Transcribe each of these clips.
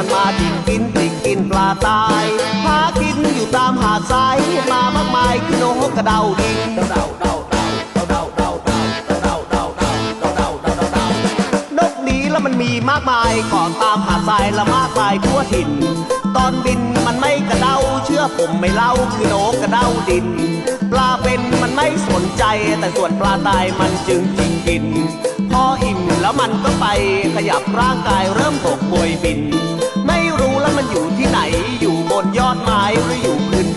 กระเด้าดินมันมาจิกกินจิกกินปลาตายหากินอยู่ตามหาดทรายมามากมายคือนกกระเดาดินเดาเดาเดาเดาเดาเดาเดาเดาเดาเดาเดาเดาเดาเดานกนี้แล้วมันมีมากมายก่อนตามหาดทรายละมากมายทั่วถิ่น ตอนบินมันไม่กระเดาเชื่อผมไม่เล่าคือนกกระเดาดิน ปลาเป็นมันไม่สนใจ แต่ส่วนปลาตายมันจึงจิกกินพออิ่มแล้วมันก็ไปขยับร่างกายเริ่มตกบวยบิน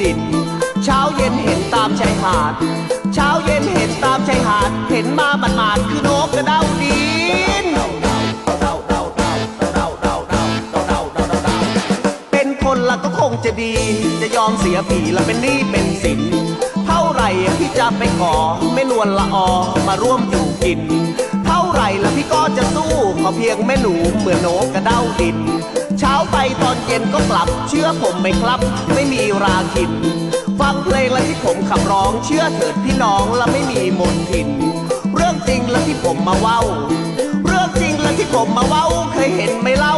ดิน เช้าเย็นเห็นตามชายหาด เช้าเย็นเห็นตามชายหาด เห็นมาหมาดๆคือนกกระเดาดิน เป็นคนละก็คงจะดี จะยอมเสียผีละเป็นหนี้เป็นสิน เท่าไหร่พี่จะไปขอ ไม่ลวนละออมาร่วมอยู่กิน เท่าไหร่ละพี่ก็จะสู้ ขอเพียงแม่หนูเหมือนนกกระเดาดิน เช้าไปตอนเย็นก็กลับ เชื่อผมไหมครับ ไม่มีราคิน ฟังเพลงและที่ผมขับร้องเชื่อเถิดพี่น้องและไม่มีมนทิน เรื่องจริงและที่ผมมาเว้า เรื่องจริงและที่ผมมาเว้าเคยเห็นไหมเล่า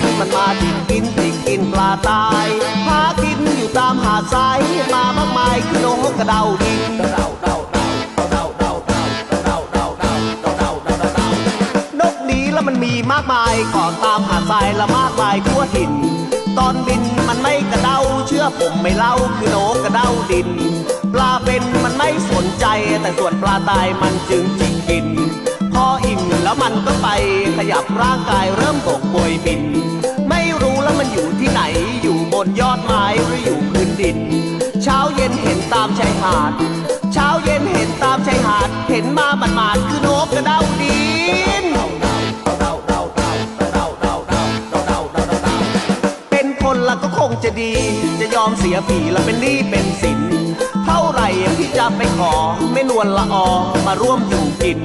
กระเด้าดินมันมาจิกกินจิกกินปลาตายหากินอยู่ตามหาดทรายมามากมายคือนกกระเดาดินเดาเดาเดาเดาเดาเดาเดาเดาเดาเดาเดาเดาเดาเดานกนี้แล้วมันมีมากมายก่อนตามหาดทรายละมากมายทั่วถิ่น ตอนบินมันไม่กระเดาเชื่อผมไม่เล่าคือนกกระเดาดิน ปลาเป็นมันไม่สนใจแต่ส่วนปลาตายมันจึงจิกกิน แล้วมันก็ไปขยับร่างกายเริ่มบกบวยบิน ไม่รู้แล้วมันอยู่ที่ไหน อยู่บนยอดไม้หรืออยู่พื้นดิน เช้าเย็นเห็นตามชายหาด เช้าเย็นเห็นตามชายหาด เห็นมาบันมาดคือนกกระเด้าดินเป็นคนละก็คงจะดี จะยอมเสียฝีละเป็นหนี้เป็นสินเท่าไหร่ที่จะไปขอ ไม่นวนละออมาร่วมอยู่กิน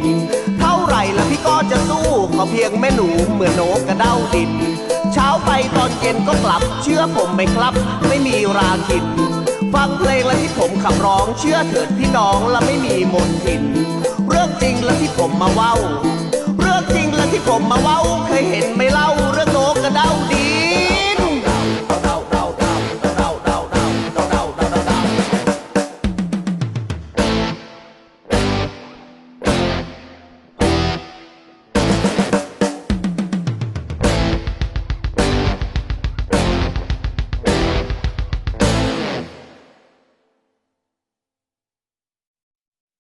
ไหร่ละพี่ก็จะสู้ขอเพียงแม่หนูเหมือนโนกกระเด้าดิน เช้าไปตอนเย็นก็กลับเชื่อผมไปครับ ไม่มีราคินฟังเพลงและที่ผมขับร้องเชื่อเถิดพี่น้องและไม่มีมนทิน เรื่องจริงและที่ผมมาเว้า เรื่องจริงและที่ผมมาเว้าเคยเห็นไม่เล่า